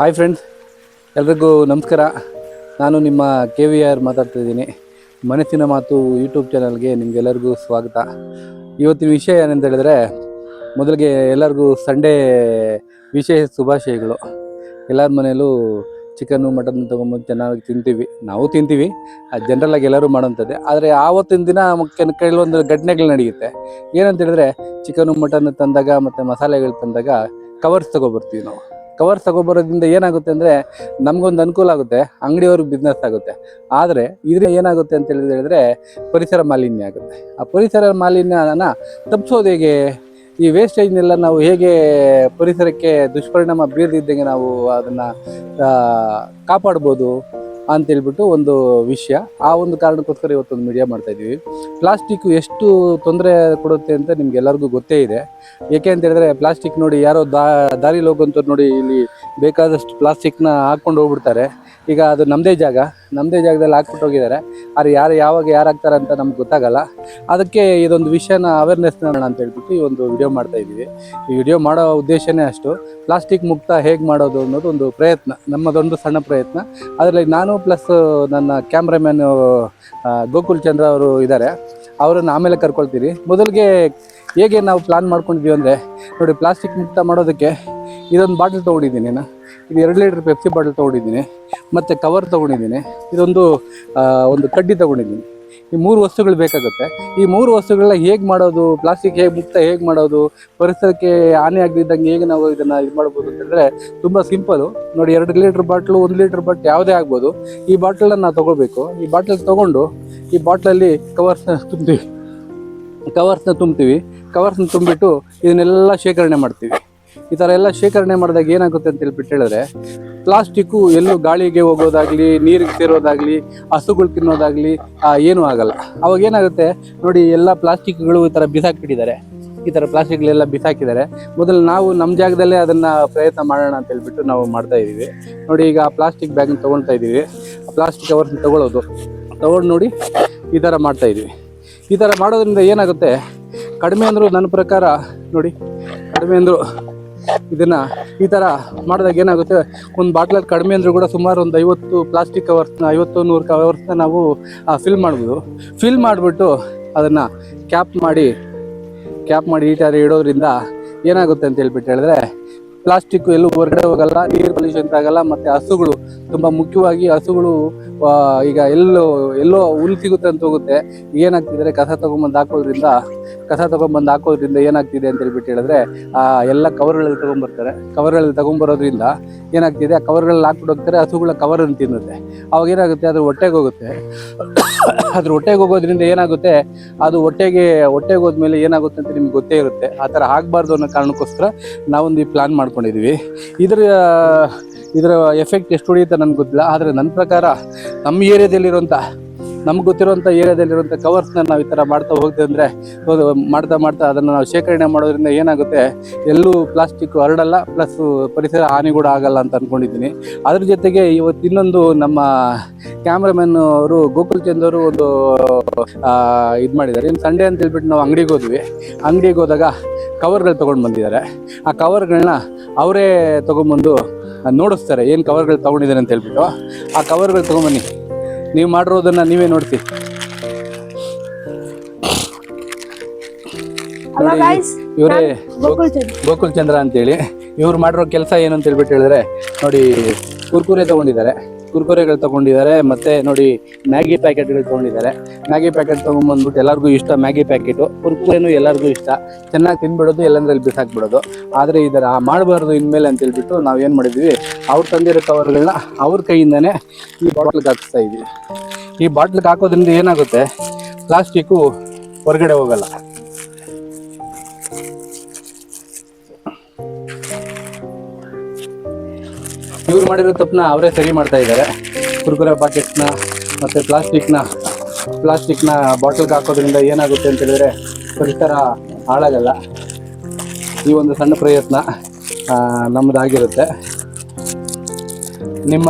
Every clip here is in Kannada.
ಹಾಯ್ ಫ್ರೆಂಡ್ಸ್ ಎಲ್ರಿಗೂ ನಮಸ್ಕಾರ. ನಾನು ನಿಮ್ಮ ಕೆ ವಿ ಆರ್ ಮಾತಾಡ್ತಿದ್ದೀನಿ ಮನಸ್ಸಿನ ಮಾತು ಯೂಟ್ಯೂಬ್ ಚಾನಲ್ಗೆ ನಿಮಗೆಲ್ಲರಿಗೂ ಸ್ವಾಗತ. ಇವತ್ತಿನ ವಿಷಯ ಏನಂತ ಹೇಳಿದ್ರೆ, ಮೊದಲಿಗೆ ಎಲ್ಲರಿಗೂ ಸಂಡೇ ವಿಶೇಷ ಶುಭಾಶಯಗಳು. ಎಲ್ಲರ ಮನೆಯಲ್ಲೂ ಚಿಕನ್ನು ಮಟನ್ ತೊಗೊಂಬಂದು ಚೆನ್ನಾಗಿ ತಿಂತೀವಿ. ನಾವು ತಿಂತೀವಿ. ಆಗಿ ಎಲ್ಲರೂ ಮಾಡೋಂಥದ್ದೇ ಆದರೆ ಆವತ್ತಿನ ದಿನ ಕೆಲ ಕೆಲವೊಂದು ಘಟನೆಗಳು ನಡೆಯುತ್ತೆ. ಏನಂತ ಹೇಳಿದ್ರೆ ಚಿಕನ್ನು ಮಟನ್ ತಂದಾಗ ಮತ್ತು ಮಸಾಲೆಗಳು ತಂದಾಗ ಕವರ್ಸ್ ತೊಗೊಬರ್ತೀವಿ ನಾವು. ಕವರ್ಸ್ ತಗೊಬರೋದ್ರಿಂದ ಏನಾಗುತ್ತೆ ಅಂದರೆ ನಮಗೊಂದು ಅನುಕೂಲ ಆಗುತ್ತೆ, ಅಂಗಡಿಯವ್ರಿಗೆ ಬಿಸ್ನೆಸ್ ಆಗುತ್ತೆ. ಆದರೆ ಇದರಿಂದ ಏನಾಗುತ್ತೆ ಅಂತ ಹೇಳಿದ್ರೆ ಪರಿಸರ ಮಾಲಿನ್ಯ ಆಗುತ್ತೆ. ಆ ಪರಿಸರ ಮಾಲಿನ್ಯನ ತಪ್ಪಿಸೋದು ಹೇಗೆ? ಈ ವೇಸ್ಟೇಜ್ನೆಲ್ಲ ನಾವು ಹೇಗೆ ಪರಿಸರಕ್ಕೆ ದುಷ್ಪರಿಣಾಮ ಬೀರದಿದ್ದಂಗೆ ನಾವು ಅದನ್ನು ಕಾಪಾಡ್ಬೋದು? ಅಂತೇಳ್ಬಿಟ್ಟು ಒಂದು ವಿಷಯ. ಆ ಒಂದು ಕಾರಣಕ್ಕೋಸ್ಕರ ಇವತ್ತೊಂದು ಮೀಡಿಯಾ ಮಾಡ್ತಾ ಇದ್ದೀವಿ. ಪ್ಲಾಸ್ಟಿಕ್ ಎಷ್ಟು ತೊಂದರೆ ಕೊಡುತ್ತೆ ಅಂತ ನಿಮ್ಗೆ ಎಲ್ಲರಿಗೂ ಗೊತ್ತೇ ಇದೆ. ಏಕೆ ಅಂತ ಹೇಳಿದ್ರೆ ಪ್ಲಾಸ್ಟಿಕ್ ನೋಡಿ ಯಾರೋ ದಾ ದಾರಿಲಿ ಹೋಗುವಂಥವ್ರು ನೋಡಿ ಇಲ್ಲಿ ಬೇಕಾದಷ್ಟು ಪ್ಲಾಸ್ಟಿಕ್ನ ಹಾಕ್ಕೊಂಡು ಹೋಗ್ಬಿಡ್ತಾರೆ. ಈಗ ಅದು ನಮ್ಮದೇ ಜಾಗ. ನಮ್ಮದೇ ಜಾಗದಲ್ಲಿ ಹಾಕ್ಬಿಟ್ಟು ಹೋಗಿದ್ದಾರೆ. ಆದರೆ ಯಾರು ಯಾವಾಗ ಯಾರು ಹಾಕ್ತಾರೆ ಅಂತ ನಮ್ಗೆ ಗೊತ್ತಾಗಲ್ಲ. ಅದಕ್ಕೆ ಇದೊಂದು ವಿಷಯನ ಅವೇರ್ನೆಸ್ ನೋಡೋಣ ಅಂತ ಹೇಳ್ಬಿಟ್ಟು ಈ ಒಂದು ವಿಡಿಯೋ ಮಾಡ್ತಾ ಇದ್ದೀವಿ. ಈ ವಿಡಿಯೋ ಮಾಡೋ ಉದ್ದೇಶನೇ ಅಷ್ಟು. ಪ್ಲಾಸ್ಟಿಕ್ ಮುಕ್ತ ಹೇಗೆ ಮಾಡೋದು ಅನ್ನೋದು ಒಂದು ಪ್ರಯತ್ನ. ನಮ್ಮದೊಂದು ಸಣ್ಣ ಪ್ರಯತ್ನ. ಅದರಲ್ಲಿ ನಾನು ಪ್ಲಸ್ ನನ್ನ ಕ್ಯಾಮ್ರಾಮ್ಯಾನ್ ಗೋಕುಲ್ ಚಂದ್ರ ಅವರು ಇದ್ದಾರೆ. ಅವರನ್ನು ಆಮೇಲೆ ಕರ್ಕೊಳ್ತೀರಿ. ಮೊದಲಿಗೆ ಹೇಗೆ ನಾವು ಪ್ಲಾನ್ ಮಾಡ್ಕೊಂಡಿದ್ದೀವಿ ಅಂದರೆ, ನೋಡಿ ಪ್ಲಾಸ್ಟಿಕ್ ಮುಕ್ತ ಮಾಡೋದಕ್ಕೆ ಇದೊಂದು ಬಾಟಲ್ ತೊಗೊಂಡಿದ್ದೀನಿ ನಾನು. ಇದು ಎರಡು ಲೀಟ್ರ್ ಪೆಪ್ಸಿ ಬಾಟಲ್ ತೊಗೊಂಡಿದ್ದೀನಿ. ಮತ್ತು ಕವರ್ ತೊಗೊಂಡಿದ್ದೀನಿ. ಇದೊಂದು ಒಂದು ಕಡ್ಡಿ ತೊಗೊಂಡಿದ್ದೀನಿ. ಈ ಮೂರು ವಸ್ತುಗಳು ಬೇಕಾಗುತ್ತೆ. ಈ ಮೂರು ವಸ್ತುಗಳನ್ನ ಹೇಗೆ ಮಾಡೋದು ಪ್ಲಾಸ್ಟಿಕ್ ಹೇಗೆ ಮುಕ್ತ ಹೇಗೆ ಮಾಡೋದು, ಪರಿಸರಕ್ಕೆ ಹಾನಿ ಆಗದಿದ್ದಂಗೆ ಹೇಗೆ ನಾವು ಇದನ್ನು ಇದು ಮಾಡ್ಬೋದು ಅಂತಂದರೆ ತುಂಬ ಸಿಂಪಲು ನೋಡಿ ಎರಡು ಲೀಟ್ರ್ ಬಾಟ್ಲು ಒಂದು ಲೀಟ್ರ್ ಬಾಟ್ ಯಾವುದೇ ಆಗ್ಬೋದು. ಈ ಬಾಟ್ಲನ್ನ ನಾವು ತೊಗೋಬೇಕು. ಈ ಬಾಟ್ಲ್ ತೊಗೊಂಡು ಈ ಬಾಟ್ಲಲ್ಲಿ ಕವರ್ಸ್ನ ತುಂಬ್ತೀವಿ ಕವರ್ಸ್ನ ತುಂಬ್ತೀವಿ. ಕವರ್ಸ್ನ ತುಂಬಿಟ್ಟು ಇದನ್ನೆಲ್ಲ ಶೇಖರಣೆ ಮಾಡ್ತೀವಿ. ಈ ಥರ ಎಲ್ಲ ಶೇಖರಣೆ ಮಾಡಿದಾಗ ಏನಾಗುತ್ತೆ ಅಂತ ಹೇಳ್ಬಿಟ್ಟು ಹೇಳಿದ್ರೆ ಪ್ಲಾಸ್ಟಿಕ್ಕು ಎಲ್ಲೂ ಗಾಳಿಗೆ ಹೋಗೋದಾಗ್ಲಿ, ನೀರಿಗೆ ಸೇರೋದಾಗಲಿ, ಹಸುಗಳು ತಿನ್ನೋದಾಗ್ಲಿ ಏನೂ ಆಗಲ್ಲ. ಅವಾಗ ಏನಾಗುತ್ತೆ, ನೋಡಿ, ಎಲ್ಲ ಪ್ಲಾಸ್ಟಿಕ್ಗಳು ಈ ಥರ ಬಿಸಾಕಿಟ್ಟಿದ್ದಾರೆ ಈ ಥರ ಪ್ಲಾಸ್ಟಿಕ್ಗಳೆಲ್ಲ ಬಿಸಾಕಿದ್ದಾರೆ. ಮೊದಲು ನಾವು ನಮ್ಮ ಜಾಗದಲ್ಲೇ ಅದನ್ನು ಪ್ರಯತ್ನ ಮಾಡೋಣ ಅಂತ ಹೇಳ್ಬಿಟ್ಟು ನಾವು ಮಾಡ್ತಾ ಇದ್ದೀವಿ. ನೋಡಿ, ಈಗ ಪ್ಲಾಸ್ಟಿಕ್ ಬ್ಯಾಗ್ನ ತೊಗೊಳ್ತಾ ಇದ್ದೀವಿ. ಪ್ಲಾಸ್ಟಿಕ್ ಅವರ್ನ ತಗೊಳ್ಳೋದು ತಗೊಂಡು ನೋಡಿ, ಈ ಥರ ಮಾಡ್ತಾ ಇದ್ದೀವಿ. ಈ ಥರ ಮಾಡೋದ್ರಿಂದ ಏನಾಗುತ್ತೆ, ಕಡಿಮೆ ಅಂದರೂ ನನ್ನ ಪ್ರಕಾರ, ನೋಡಿ, ಕಡಿಮೆ ಅಂದರು ಇದನ್ನು ಈ ಥರ ಮಾಡಿದಾಗ ಏನಾಗುತ್ತೆ? ಒಂದು ಬಾಟ್ಲಲ್ಲಿ ಕಡಿಮೆ ಅಂದರೂ ಕೂಡ ಸುಮಾರು ಒಂದು ಐವತ್ತು ಪ್ಲಾಸ್ಟಿಕ್ ಕವರ್ಸ್ನ ಐವತ್ತು ನೂರು ಕವರ್ಸ್ನ ನಾವು ಫಿಲ್ ಮಾಡ್ಬೋದು. ಫಿಲ್ ಮಾಡಿಬಿಟ್ಟು ಅದನ್ನು ಕ್ಯಾಪ್ ಮಾಡಿ ಕ್ಯಾಪ್ ಮಾಡಿ ಈ ಥರ ಇಡೋದ್ರಿಂದ ಏನಾಗುತ್ತೆ ಅಂತ ಹೇಳ್ಬಿಟ್ಟು ಹೇಳಿದ್ರೆ ಪ್ಲಾಸ್ಟಿಕ್ ಎಲ್ಲೂ ಹೊರಗಡೆ ಹೋಗಲ್ಲ, ನೀರು ಪೊಲ್ಯೂಷನ್ ಆಗಲ್ಲ, ಮತ್ತು ಹಸುಗಳು ತುಂಬ ಮುಖ್ಯವಾಗಿ ಹಸುಗಳು ಈಗ ಎಲ್ಲೋ ಎಲ್ಲೋ ಹುಲ್ ಸಿಗುತ್ತೆ ಅಂತ ಹೋಗುತ್ತೆ. ಏನಾಗ್ತಿದ್ರೆ ಕಸ ತಗೊಂಬಂದು ಹಾಕೋದ್ರಿಂದ, ಕಸ ತಗೊಂಬಂದು ಹಾಕೋದ್ರಿಂದ ಏನಾಗ್ತಿದೆ ಅಂತ ಹೇಳ್ಬಿಟ್ಟು ಹೇಳಿದ್ರೆ, ಆ, ಎಲ್ಲ ಕವರ್ಗಳಲ್ಲಿ ತಗೊಂಬರ್ತಾರೆ. ಕವರ್ಗಳಲ್ಲಿ ತಗೊಂಬರೋದ್ರಿಂದ ಏನಾಗ್ತಿದೆ, ಆ ಕವರ್ಗಳಲ್ಲಿ ಹಾಕ್ಬಿಟ್ಟು ಹೋಗ್ತಾರೆ, ಹಸುಗಳ ಕವರನ್ನು ತಿನ್ನುತ್ತೆ. ಅವಾಗ ಏನಾಗುತ್ತೆ ಅದು ಹೊಟ್ಟೆಗೆ ಹೋಗುತ್ತೆ. ಅದ್ರ ಹೊಟ್ಟೆಗೆ ಹೋಗೋದ್ರಿಂದ ಏನಾಗುತ್ತೆ? ಅದು ಹೊಟ್ಟೆಗೆ ಹೊಟ್ಟೆಗೆ ಹೋದ್ಮೇಲೆ ಏನಾಗುತ್ತೆ ಅಂತ ನಿಮ್ಗೆ ಗೊತ್ತೇ ಇರುತ್ತೆ. ಆ ಥರ ಆಗಬಾರ್ದು ಅನ್ನೋ ಕಾರಣಕ್ಕೋಸ್ಕರ ನಾವೊಂದು ಈ ಪ್ಲ್ಯಾನ್ ಮಾಡ್ಕೊಂಡಿದ್ದೀವಿ ಇದರ ಇದರ ಎಫೆಕ್ಟ್ ಎಷ್ಟು ಹೊಡೆಯುತ್ತೆ ನನಗೆ ಗೊತ್ತಿಲ್ಲ. ಆದರೆ ನನ್ನ ಪ್ರಕಾರ ನಮ್ಮ ಏರಿಯಾದಲ್ಲಿರುವಂಥ ನಮ್ಗೆ ಗೊತ್ತಿರುವಂಥ ಏರಿಯಾದಲ್ಲಿರುವಂಥ ಕವರ್ಸ್ನ ನಾವು ಈ ಥರ ಮಾಡ್ತಾ ಹೋಗ್ತೇವೆ ಅಂದರೆ ಮಾಡ್ತಾ ಮಾಡ್ತಾ ಅದನ್ನು ನಾವು ಶೇಖರಣೆ ಮಾಡೋದ್ರಿಂದ ಏನಾಗುತ್ತೆ, ಎಲ್ಲೂ ಪ್ಲಾಸ್ಟಿಕ್ ಹರಡಲ್ಲ ಪ್ಲಸ್ ಪರಿಸರ ಹಾನಿ ಕೂಡ ಆಗಲ್ಲ ಅಂತ ಅಂದ್ಕೊಂಡಿದ್ದೀನಿ ಅದ್ರ ಜೊತೆಗೆ ಇವತ್ತು ಇನ್ನೊಂದು ನಮ್ಮ ಕ್ಯಾಮ್ರಾಮನ್ ಅವರು, ಗೋಕುಲ್ ಚಂದ್ ಅವರು ಒಂದು ಇದು ಮಾಡಿದ್ದಾರೆ. ಇನ್ನು ಸಂಡೇ ಅಂತ ಹೇಳ್ಬಿಟ್ಟು ನಾವು ಅಂಗಡಿಗೆ ಹೋದ್ವಿ. ಅಂಗಡಿಗೆ ಹೋದಾಗ ಕವರ್ಗಳು ತೊಗೊಂಡು ಬಂದಿದ್ದಾರೆ. ಆ ಕವರ್ಗಳನ್ನ ಅವರೇ ತೊಗೊಂಬಂದು ನೋಡಿಸ್ತಾರೆ. ಏನು ಕವರ್ಗಳು ತೊಗೊಂಡಿದ್ದಾರೆ ಅಂತ ಹೇಳ್ಬಿಟ್ಟು. ಆ ಕವರ್ಗಳು ತೊಗೊಂಬನ್ನಿ. ನೀವು ಮಾಡಿರೋದನ್ನ ನೀವೇ ನೋಡ್ತಿ ನೋಡಿ ಇವರೇ ಗೋಕುಲ್ ಚಂದ್ರ ಅಂತೇಳಿ. ಇವ್ರು ಮಾಡಿರೋ ಕೆಲಸ ಏನು ಅಂತ ಹೇಳ್ಬಿಟ್ಟು ಹೇಳಿದ್ರೆ ನೋಡಿ ಕುರ್ಕುರೆ ತಗೊಂಡಿದ್ದಾರೆ. ಕುರ್ಕುರೆಗಳು ತಗೊಂಡಿದ್ದಾರೆ, ಮತ್ತೆ ನೋಡಿ ಮ್ಯಾಗಿ ಪ್ಯಾಕೆಟ್ಗಳು ತಗೊಂಡಿದ್ದಾರೆ. ಮ್ಯಾಗಿ ಪ್ಯಾಕೆಟ್ ತೊಗೊಂಬಂದ್ಬಿಟ್ಟು ಎಲ್ಲರಿಗೂ ಇಷ್ಟ ಮ್ಯಾಗಿ ಪ್ಯಾಕೆಟು. ಕುರ್ಕುರೆನೂ ಎಲ್ಲರಿಗೂ ಇಷ್ಟ. ಚೆನ್ನಾಗಿ ತಿನ್ಬಿಡೋದು, ಎಲ್ಲಂದ್ರಲ್ಲಿ ಬಿಸಾಕ್ಬಿಡೋದು. ಆದರೆ ಇದರ ಮಾಡಬಾರ್ದು ಇನ್ಮೇಲೆ ಅಂತ ಹೇಳ್ಬಿಟ್ಟು ನಾವು ಏನು ಮಾಡಿದ್ವಿ, ಅವ್ರು ತಂದಿರೋ ಕವರ್ಗಳನ್ನ ಅವ್ರ ಕೈಯಿಂದನೇ ಈ ಬಾಟ್ಲಿಗೆ ಹಾಕಿಸ್ತಾ ಇದ್ವಿ. ಈ ಬಾಟ್ಲಿಗೆ ಹಾಕೋದ್ರಿಂದ ಏನಾಗುತ್ತೆ, ಪ್ಲಾಸ್ಟಿಕ್ಕು ಹೊರಗಡೆ ಹೋಗಲ್ಲ. ಇವ್ರು ಮಾಡಿರೋ ತಪ್ಪನ್ನ ಅವರೇ ಸರಿ ಮಾಡ್ತಾ ಇದ್ದಾರೆ. ಕುರ್ಕುರೆ ಪ್ಯಾಕೆಟ್ಸ್ನ ಮತ್ತು ಪ್ಲಾಸ್ಟಿಕ್ನ ಪ್ಲಾಸ್ಟಿಕ್ನ ಬಾಟಲ್ಗೆ ಹಾಕೋದ್ರಿಂದ ಏನಾಗುತ್ತೆ ಅಂತ ಹೇಳಿದ್ರೆ ಪರಿಸರ ಹಾಳಾಗಲ್ಲ. ಈ ಒಂದು ಸಣ್ಣ ಪ್ರಯತ್ನ ನಮ್ಮದಾಗಿರುತ್ತೆ ನಿಮ್ಮ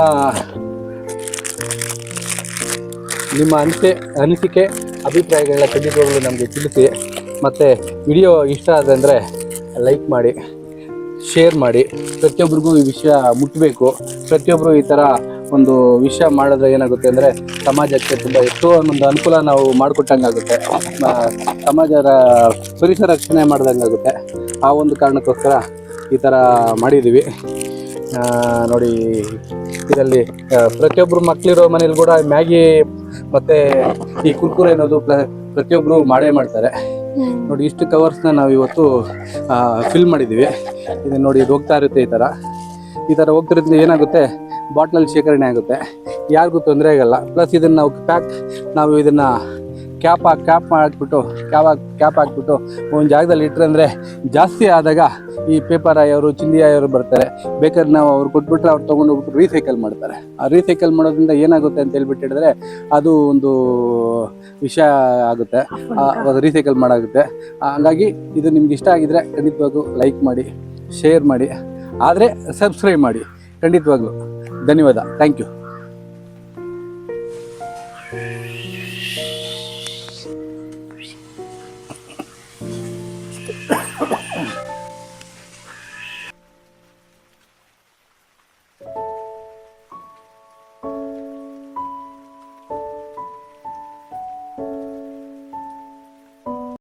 ನಿಮ್ಮ ಅನಿಸೆ, ಅನಿಸಿಕೆ, ಅಭಿಪ್ರಾಯಗಳನ್ನ ಖಂಡಿತವಾಗಲು ನಮಗೆ ತಿಳಿಸಿ. ಮತ್ತು ವಿಡಿಯೋ ಇಷ್ಟ ಆದರೆ ಲೈಕ್ ಮಾಡಿ. ಶೇರ್ ಮಾಡಿ ಪ್ರತಿಯೊಬ್ಬರಿಗೂ ಈ ವಿಷಯ ಮುಟ್ಟಬೇಕು ಪ್ರತಿಯೊಬ್ಬರು ಈ ಥರ ಒಂದು ವಿಷಯ ಮಾಡಿದ್ರೆ ಏನಾಗುತ್ತೆ ಅಂದರೆ ಸಮಾಜಕ್ಕೆ ತುಂಬ ಎಷ್ಟೋ ಒಂದು ಅನುಕೂಲ ನಾವು ಮಾಡಿಕೊಟ್ಟಂಗಾಗುತ್ತೆ. ಸಮಾಜದ ಪರಿಸರ ರಕ್ಷಣೆ ಮಾಡ್ದಂಗಾಗುತ್ತೆ. ಆ ಒಂದು ಕಾರಣಕ್ಕೋಸ್ಕರ ಈ ಥರ ಮಾಡಿದ್ದೀವಿ ನೋಡಿ, ಇದರಲ್ಲಿ ಪ್ರತಿಯೊಬ್ಬರು ಮಕ್ಕಳಿರೋ ಮನೇಲಿ ಕೂಡ ಮ್ಯಾಗಿ ಮತ್ತು ಈ ಕುರ್ಕುರೆ ಅನ್ನೋದು ಪ್ರ ಪ್ರತಿಯೊಬ್ಬರು ಮಾಡೇ ಮಾಡ್ತಾರೆ. ನೋಡಿ, ಇಷ್ಟು ಕವರ್ಸ್ನ ನಾವು ಇವತ್ತು ಫಿಲ್ ಮಾಡಿದ್ದೀವಿ ಇದನ್ನ ನೋಡಿ, ಇದು ಹೋಗ್ತಾ ಇರುತ್ತೆ ಈ ಥರ ಈ ಥರ ಹೋಗ್ತಿರೋದ್ರಿಂದ ಏನಾಗುತ್ತೆ? ಬಾಟ್ಲಲ್ಲಿ ಶೇಖರಣೆ ಆಗುತ್ತೆ. ಯಾರಿಗೂ ತೊಂದರೆ ಆಗಲ್ಲ. ಪ್ಲಸ್ ಇದನ್ನು ನಾವು ಪ್ಯಾಕ್ ನಾವು ಇದನ್ನು ಕ್ಯಾಪ್ ಹಾಕಿ ಕ್ಯಾಪ್ ಮಾಡಿಬಿಟ್ಟು ಕ್ಯಾಪ್ ಹಾಕಿ ಕ್ಯಾಪ್ ಹಾಕಿಬಿಟ್ಟು ಒಂದು ಜಾಗದಲ್ಲಿ ಇಟ್ಟರೆ ಜಾಸ್ತಿ ಆದಾಗ ಈ ಪೇಪರ್ ಆಯೋರು ಚಿಂದಿ ಆಯೋರು ಬರ್ತಾರೆ. ಬೇಕಾದ್ರೆ ನಾವು ಅವ್ರು ಕೊಟ್ಬಿಟ್ರೆ ಅವ್ರು ತೊಗೊಂಡು ಹೋಗ್ಬಿಟ್ಟು ರೀಸೈಕಲ್ ಮಾಡ್ತಾರೆ. ಆ ರೀಸೈಕಲ್ ಮಾಡೋದ್ರಿಂದ ಏನಾಗುತ್ತೆ ಅಂತ ಹೇಳ್ಬಿಟ್ಟು ಹೇಳಿದ್ರೆ ಅದು ಒಂದು ವಿಷಯ ಆಗುತ್ತೆ. ರೀಸೈಕಲ್ ಮಾಡಾಗುತ್ತೆ. ಹಾಗಾಗಿ ಇದು ನಿಮ್ಗೆ ಇಷ್ಟ ಆಗಿದ್ರೆ ಖಂಡಿತವಾಗೂ ಲೈಕ್ ಮಾಡಿ ಶೇರ್ ಮಾಡಿ, ಆದರೆ ಸಬ್ಸ್ಕ್ರೈಬ್ ಮಾಡಿ. ಖಂಡಿತವಾಗ್ಲೂ. ಧನ್ಯವಾದ. Thank you